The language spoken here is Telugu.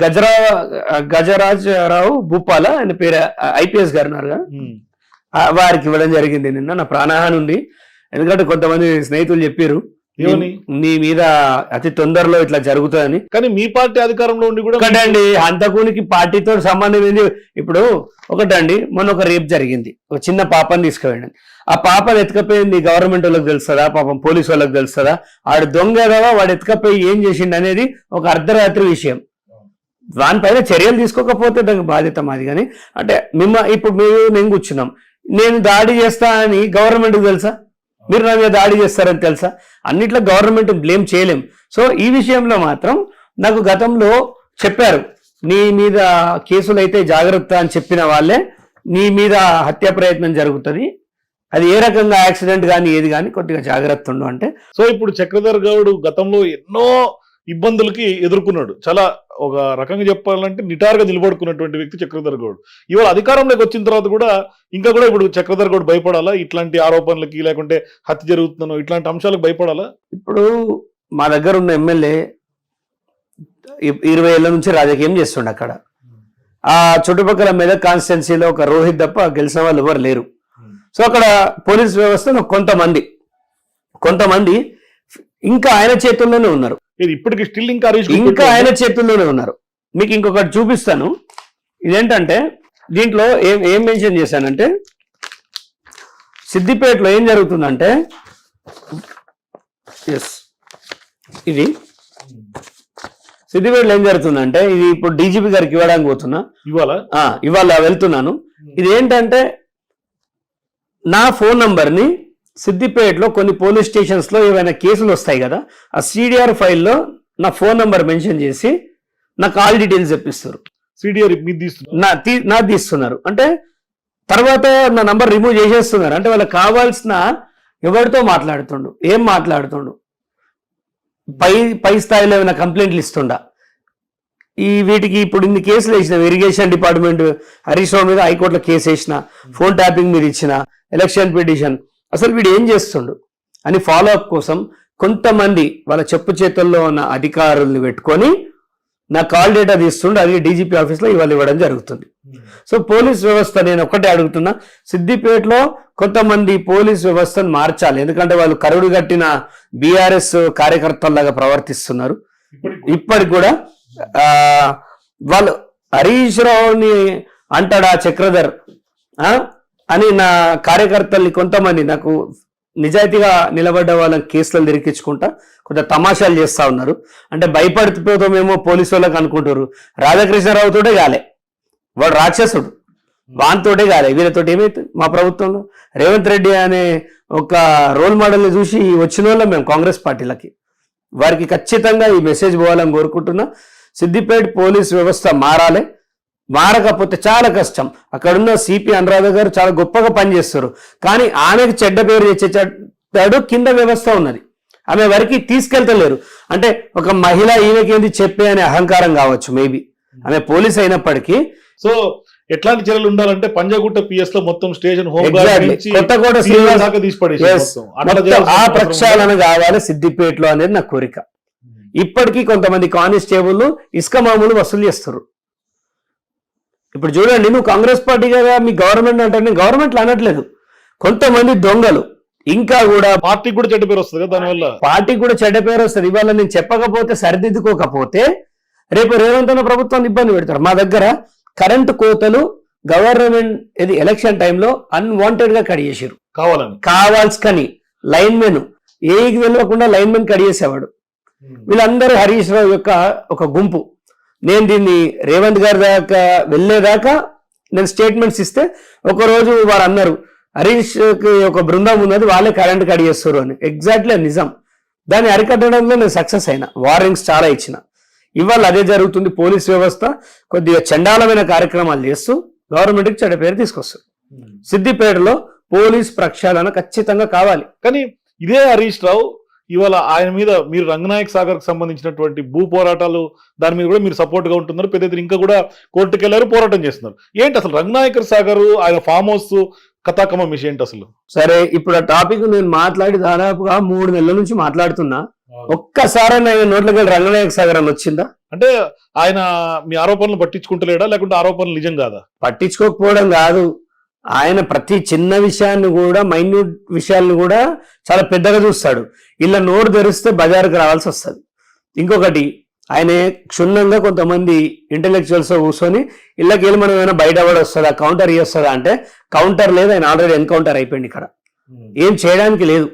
గజరా గజరాజ్ రావు భూపాల ఆయన పేరు ఐపీఎస్ గారు ఉన్నారు కదా? వారికి ఇవ్వడం జరిగింది నిన్న. నా ప్రాణహాని ఉంది. ఎందుకంటే కొంతమంది స్నేహితులు చెప్పారు నీ మీద అతి తొందరలో ఇట్లా జరుగుతుందని. కానీ మీ పార్టీ అధికారంలో ఉండి కూడా ఒకటండి హంతకునికి పార్టీతో సంబంధం ఏంది ఇప్పుడు ఒకటండి మొన్న ఒక రేప్ జరిగింది. ఒక చిన్న పాపని తీసుకువెళ్ళండి. ఆ పాపను ఎత్తుకపోయింది గవర్నమెంట్ వాళ్ళకి తెలుస్తుందా? పాపం పోలీస్ వాళ్ళకి తెలుస్తుందా? వాడు దొంగ ఏదవా వాడు ఎత్తుకపోయి ఏం చేసిండు అనేది ఒక అర్ధరాత్రి విషయం. దానిపైన చర్యలు తీసుకోకపోతే దానికి బాధ్యత మాది. కానీ అంటే మిమ్మ ఇప్పుడు మేము నేను కూర్చున్నాం. నేను దాడి చేస్తా అని గవర్నమెంట్కి తెలుసా? మీరు నా మీద దాడి చేస్తారని తెలుసా? అన్నిట్లో గవర్నమెంట్ బ్లేమ్ చేయలేం. సో ఈ విషయంలో మాత్రం నాకు గతంలో చెప్పారు. నీ మీద కేసులు అయితే జాగ్రత్త అని చెప్పిన వాళ్ళే నీ మీద హత్య ప్రయత్నం జరుగుతుంది. అది ఏ రకంగా యాక్సిడెంట్ కానీ ఏది కానీ కొద్దిగా జాగ్రత్త ఉండు అంటే. సో ఇప్పుడు చక్రధర్ గౌడ్ గతంలో ఎన్నో ఇబ్బందులకి ఎదుర్కొన్నాడు. చాలా ఒక రకంగా చెప్పాలంటే నిటారుగా నిలబడుకున్నటువంటి వ్యక్తి చక్రధర్ గౌడ్. ఇవాళ అధికారంలోకి వచ్చిన తర్వాత కూడా ఇంకా కూడా ఇప్పుడు చక్రధర్ గౌడ్ భయపడాలా? ఇట్లాంటి ఆరోపణలకి లేకుంటే హత్య జరుగుతుందనో ఇట్లాంటి అంశాలకు భయపడాలా? ఇప్పుడు మా దగ్గర ఉన్న ఎమ్మెల్యే ఇరవై ఏళ్ళ నుంచి రాజకీయం చేస్తుండే అక్కడ. ఆ చుట్టుపక్కల మెదక్ కాన్స్టిట్యున్సీలో ఒక రోహిత్ తప్ప గెలిచిన వాళ్ళు ఎవరు లేరు. సో అక్కడ పోలీస్ వ్యవస్థలో కొంతమంది కొంతమంది ఇంకా ఆయన చేతుల్లోనే ఉన్నారు. ఇది ఇప్పటికి స్టిల్ ఇంకా ఇంకా ఆయన చేతుల్లోనే ఉన్నారు. మీకు ఇంకొకటి చూపిస్తాను. ఇదేంటంటే దీంట్లో ఏం ఏం మెన్షన్ చేశానంటే సిద్దిపేటలో ఏం జరుగుతుందంటే ఎస్ ఇది. సిద్దిపేటలో ఏం జరుగుతుందంటే ఇది ఇప్పుడు డీజీపీ గారికి ఇవ్వడానికి పోతున్నా. ఇవాళ ఇవాళ వెళ్తున్నాను. ఇది ఏంటంటే నా ఫోన్ నంబర్ని సిద్దిపేటలో కొన్ని పోలీస్ స్టేషన్స్లో ఏవైనా కేసులు వస్తాయి కదా ఆ సిడిఆర్ ఫైల్లో నా ఫోన్ నంబర్ మెన్షన్ చేసి నా కాల్ డీటెయిల్స్ చెప్పిస్తారు. సిడిఆర్ తీస్తున్నారు? నా తీ నా తీస్తున్నారు. అంటే తర్వాత నా నంబర్ రిమూవ్ చేసేస్తున్నారు. అంటే వాళ్ళకి కావాల్సిన ఎవరితో మాట్లాడుతుండు ఏం మాట్లాడుతుండు పై పై స్థాయిలో ఏమైనా కంప్లైంట్లు ఇస్తుండా? ఈ వీటికి ఇప్పుడు ఇన్ని కేసులు వేసిన ఇరిగేషన్ డిపార్ట్మెంట్ హరీష్ రావు మీద హైకోర్టులో కేసు వేసిన ఫోన్ ట్యాపింగ్ మీద ఇచ్చిన ఎలక్షన్ పిటిషన్ అసలు వీడు ఏం చేస్తుండు? అని ఫాలో అప్ కోసం కొంతమంది వాళ్ళ చెప్పు చేతుల్లో ఉన్న అధికారుల్ని పెట్టుకొని నా కాల్ డేటా తీస్తుండే అది డీజీపీ ఆఫీస్లో ఇవాళ ఇవ్వడం జరుగుతుంది. సో పోలీస్ వ్యవస్థ నేను ఒక్కటే అడుగుతున్నా సిద్దిపేటలో కొంతమంది పోలీస్ వ్యవస్థను మార్చాలి. ఎందుకంటే వాళ్ళు కరుడు కట్టిన బీఆర్ఎస్ కార్యకర్తల్లాగా ప్రవర్తిస్తున్నారు. ఇప్పటికి కూడా వాళ్ళు హరీష్ రావుని అంటాడా చక్రధర్ అని నా కార్యకర్తల్ని కొంతమంది నాకు నిజాయితీగా నిలబడ్డ వాళ్ళని కేసులను తిరిగించుకుంటా కొంత తమాషాలు చేస్తా ఉన్నారు. అంటే భయపడిపోతామేమో పోలీసు వాళ్ళకి అనుకుంటారు. రాధాకృష్ణరావుతోటే కాలే. వాడు రాక్షసుడు. వానితోటే కాలే. వీళ్ళతోటి ఏమైతుంది? మా ప్రభుత్వంలో రేవంత్ రెడ్డి అనే ఒక రోల్ మోడల్ని చూసి వచ్చిన వాళ్ళం మేము కాంగ్రెస్ పార్టీలకి. వారికి ఖచ్చితంగా ఈ మెసేజ్ పోవాలని కోరుకుంటున్నా. సిద్దిపేట పోలీస్ వ్యవస్థ మారాలి. మారకపోతే చాలా కష్టం. అక్కడున్న సిపి అనురాధ గారు చాలా గొప్పగా పనిచేస్తారు. కానీ ఆమెకు చెడ్డ పేరు తెచ్చేటాడు కింద వ్యవస్థ ఉన్నది. ఆమె వరకు తీసుకెళ్తలేరు. అంటే ఒక మహిళ ఈమెకేంది చెప్పే అనే అహంకారం కావచ్చు మేబీ ఆమె పోలీస్ అయినప్పటికీ. సో ఎట్లాంటి చర్యలు ఉండాలంటే పంజాగుట్ట పిఎస్లో మొత్తం స్టేషన్ కొత్తకోట ఆ ప్రక్షాళన కావాలి సిద్దిపేటలో అనేది నా కోరిక. ఇప్పటికీ కొంతమంది కానిస్టేబుల్ ఇసుక మామూలు వసూలు చేస్తారు. ఇప్పుడు చూడండి నువ్వు కాంగ్రెస్ పార్టీ కదా మీ గవర్నమెంట్ అంటే నేను గవర్నమెంట్ అనట్లేదు. కొంతమంది దొంగలు. ఇంకా కూడా పార్టీకి కూడా చెడ్డ పేరు వస్తుంది కదా దానివల్ల పార్టీకి కూడా చెడ్డ పేరు వస్తుంది. ఇవాళ నేను చెప్పకపోతే సరిదిద్దుకోకపోతే రేపు రేవంత్ అన్న ప్రభుత్వాన్ని ఇబ్బంది పెడతారు మా దగ్గర కరెంటు కోతలు గవర్నమెంట్ ఇది ఎలక్షన్ టైంలో అన్వాంటెడ్గా కడిగేసారు కావాలని. కావాల్సుకని. లైన్ మెన్ ఏకి తెలియకుండా లైన్ మెన్ కడిగేసేవాడు వీళ్ళందరూ హరీష్ రావు యొక్క ఒక గుంపు. నేను దీన్ని రేవంత్ గారి దాకా వెళ్ళేదాకా నేను స్టేట్మెంట్స్ ఇస్తే ఒక రోజు వారు అన్నారు హరీష్కి ఒక బృందం ఉన్నది వాళ్ళే కరెంట్ కడిగేస్తారు అని. ఎగ్జాక్ట్లీ నిజం. దాన్ని అరికట్టడంలో నేను సక్సెస్ అయినా. వార్నింగ్స్ చాలా ఇచ్చిన. ఇవాళ అదే జరుగుతుంది పోలీస్ వ్యవస్థ కొద్దిగా చండాలమైన కార్యక్రమాలు చేస్తూ గవర్నమెంట్కి చెడ్డ పేరు తీసుకొస్తారు సిద్దిపేటలో పోలీస్ ప్రక్షాళన ఖచ్చితంగా కావాలి. కానీ ఇదే హరీష్ రావు ఇవాళ ఆయన మీద మీరు రంగనాయక్ సాగర్కి సంబంధించినటువంటి భూ పోరాటాలు దాని మీద కూడా మీరు సపోర్ట్గా ఉంటున్నారు. పెద్ద ఎత్తున ఇంకా కూడా కోర్టుకు వెళ్ళారు పోరాటం చేస్తున్నారు. ఏంటి అసలు రంగనాయకర్ సాగర్ ఆయన ఫామ్ హౌస్ కథాకమ మిషన్ ఏంటి అసలు? సరే ఇప్పుడు ఆ టాపిక్ నేను మాట్లాడి దాదాపుగా మూడు నెలల నుంచి మాట్లాడుతున్నా. ఒక్కసారి ఆయన నోట్లోకి రంగనాయక సాగర్ అని వచ్చిందా? అంటే ఆయన మీ ఆరోపణలు పట్టించుకుంటలేడా? లేకుంటే ఆరోపణలు నిజం కాదా? పట్టించుకోకపోవడం కాదు. ఆయన ప్రతి చిన్న విషయాన్ని కూడా మైన్యూట్ విషయాన్ని కూడా చాలా పెద్దగా చూస్తాడు. ఇలా నోరు తెరిస్తే బజారుకు రావాల్సి వస్తుంది. ఇంకొకటి ఆయన క్షుణ్ణంగా కొంతమంది ఇంటెలెక్చువల్స్ కూర్చొని ఇళ్ళకి వెళ్ళి మనం ఏమైనా బయట పడి వస్తుందా కౌంటర్ ఇస్తుందా అంటే కౌంటర్ లేదు ఆయన ఆల్రెడీ ఎన్కౌంటర్ అయిపోయింది ఇక్కడ. ఏం చేయడానికి లేదు.